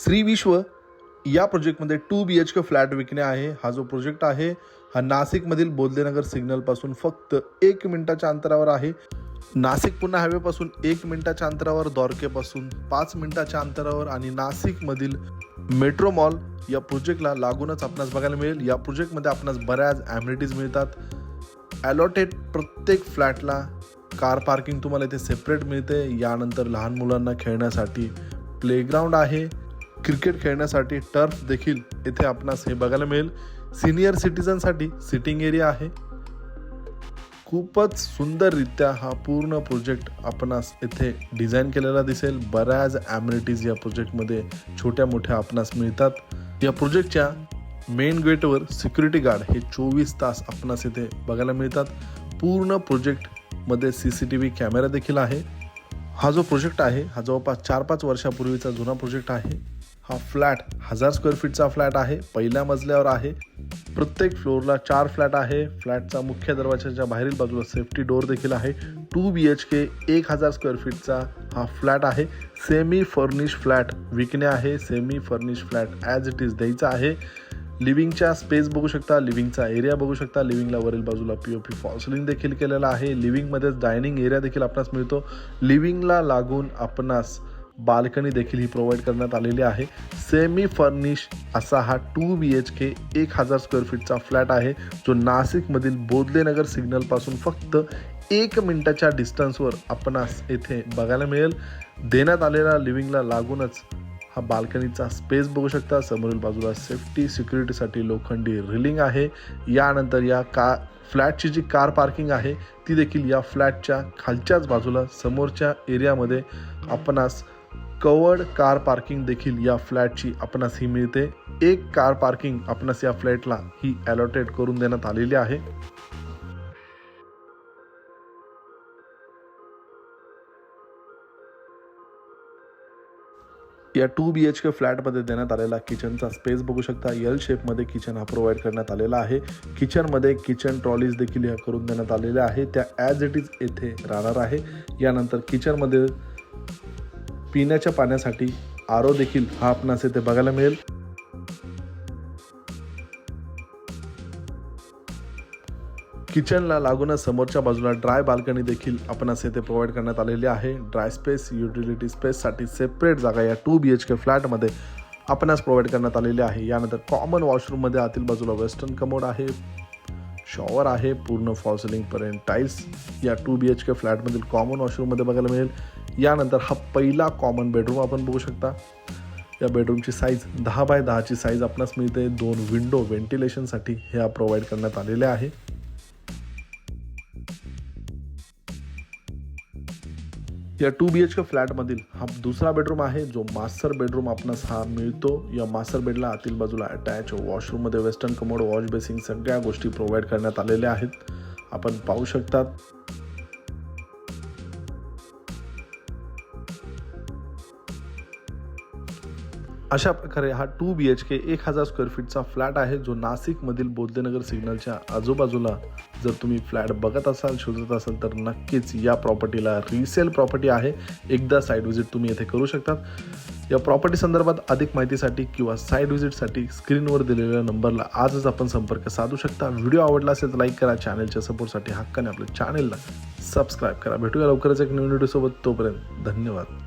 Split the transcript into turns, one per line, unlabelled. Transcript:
श्री विश्व या प्रोजेक्टमध्ये two B H K flat विकणे आहे. हा जो प्रोजेक्ट आहे हा नाशिकमधील बोधलेनगर सिग्नलपासून फक्त एक मिनिटाच्या अंतरावर आहे. नाशिक पुन्हा हायवेपासून एक मिनिटाच्या अंतरावर द्वारकेपासून पाच मिनिटाच्या अंतरावर आणि नाशिकमधील मेट्रो मॉल या प्रोजेक्टला लागूनच आपणास बघायला मिळेल. या प्रोजेक्टमध्ये आपणास बऱ्याच ॲम्युनिटीज मिळतात. ॲलॉटेड प्रत्येक फ्लॅटला कार पार्किंग तुम्हाला इथे सेपरेट मिळते. यानंतर लहान मुलांना खेळण्यासाठी प्लेग्राऊंड आहे. क्रिकेट खेळण्यासाठी टर्फ देखील येथे आपणास हे बघायला मिळेल. सिनियर सिटीजनसाठी सिटिंग एरिया आहे. खूपच सुंदररित्या हा पूर्ण प्रोजेक्ट आपणास येथे डिझाईन केलेला दिसेल. बऱ्याच ॲम्युनिटीज या प्रोजेक्टमध्ये छोट्या मोठ्या आपणास मिळतात. या प्रोजेक्टच्या मेन गेटवर सिक्युरिटी गार्ड हे चोवीस तास आपणास येथे बघायला मिळतात. पूर्ण प्रोजेक्टमध्ये C C T V camera देखील आहे. हा जो प्रोजेक्ट आहे हा जवळपास चार पाच वर्षापूर्वीचा जुना प्रोजेक्ट आहे. हा फ्लॅट हजार स्क्वेअर फीटचा फ्लॅट आहे पहिल्या मजल्यावर आहे. प्रत्येक फ्लोअरला चार फ्लॅट आहे. फ्लॅटचा मुख्य दरवाजाच्या बाहेरील बाजूला सेफ्टी डोअर देखील आहे. टू बी एच के एक हजार स्क्वेअर फीटचा हा फ्लॅट आहे. सेमी फर्निश फ्लॅट विकणे आहे. Semi furnish flat as it is द्यायचा आहे. लिव्हिंगच्या स्पेस बघू शकता. लिव्हिंगचा एरिया बघू शकता. लिव्हिंगला वरील बाजूला पी ओ पी फॉल्सलिंग देखील केलेला आहे. लिव्हिंगमध्येच डायनिंग एरिया देखील आपणास मिळतो. लिव्हिंगला लागून आपणास बाल्कनी देखील ही प्रोव्हाइड करण्यात आलेली आहे. सेमी फर्निश असा हा टू बी एच के एक हजार स्क्वेअर फीटचा फ्लॅट आहे. जो नाशिकमधील बोधलेनगर सिग्नलपासून फक्त एक मिनटाच्या डिस्टन्सवर आपणास येथे बघायला मिळेल. देण्यात आलेल्या लिव्हिंगला लागूनच हा बाल्कनीचा स्पेस बघू शकता. समोरील बाजूला सेफ्टी सिक्युरिटीसाठी लोखंडी रिलिंग आहे. यानंतर या का फ्लॅटची जी कार पार्किंग आहे ती देखील या फ्लॅटच्या खालच्याच बाजूला समोरच्या एरियामध्ये आपणास कवर्ड कार पार्किंग देखील या फ्लॅटची आपणास ही मिळते. एक कार पार्किंग आपणास या फ्लॅटला ही अलॉटेड करून देण्यात आलेली आहे. या टू बी एच के फ्लॅटमध्ये देण्यात आलेला किचनचा स्पेस बघू शकता. एल शेपमध्ये किचन हा प्रोव्हाइड करण्यात आलेला आहे. किचनमध्ये किचन ट्रॉलीज देखील या करून देण्यात आलेल्या आहे त्या ॲज इट इज येथे राहणार आहे. यानंतर किचनमध्ये पिण्याच्या पाण्यासाठी आरो देखील हा आपणास येथे बघायला मिळेल. किचनला लागूनच समोरच्या बाजूला ड्राय बाल्कनी देखील आपणास येथे प्रोव्हाइड करण्यात आलेली आहे. ड्राय स्पेस युटिलिटी स्पेससाठी सेपरेट जागा या टू बी एच के फ्लॅटमध्ये आपणास प्रोव्हाइड करण्यात आलेली आहे. यानंतर कॉमन वॉशरूममध्ये आतील बाजूला वेस्टर्न कमोड आहे. शॉवर आहे. पूर्ण फॉल्सलिंगपर्यंत टाईल्स या टू बी एच के फ्लॅटमधील कॉमन वॉशरूममध्ये बघायला मिळेल. यानंतर हा पहिला कॉमन बेडरूम आपण बघू शकता. या बेडरूमची साईज दहा बाय दहाची साईज आपणास मिळते. दोन विंडो व्हेंटिलेशनसाठी ह्या प्रोव्हाइड करण्यात आलेले आहे. या टू बी एच के फ्लॅटमधील हा दुसरा बेडरूम आहे जो मास्टर बेडरूम आपणास हा मिळतो. या मास्टर बेडला आतील बाजूला अटॅच वॉशरूममध्ये वेस्टर्न कमोड वॉश बेसिंग सगळ्या गोष्टी प्रोव्हाइड करण्यात आलेल्या आहेत. आपण पाहू शकतात. अशा प्रकारे हा टू बी एच के एक हजार स्क्वेअर फीटचा फ्लॅट आहे जो नाशिकमधील बोद्धनगर सिग्नलच्या आजूबाजूला जर तुम्ही फ्लॅट बघत असाल शोधत असाल तर नक्कीच या प्रॉपर्टीला रिसेल प्रॉपर्टी आहे. एकदा साईट व्हिजिट तुम्ही येथे करू शकतात. या प्रॉपर्टी संदर्भात अधिक माहितीसाठी किंवा साईट व्हिजिटसाठी स्क्रीनवर दिलेल्या नंबरला आजच आपण संपर्क साधू शकता. व्हिडिओ आवडला असेल तर लाईक करा. चॅनलच्या सपोर्टसाठी हक्काने आपल्या चॅनलला सबस्क्राईब करा. भेटूया लवकरच एक नवीन व्हिडिओसोबत तोपर्यंत धन्यवाद.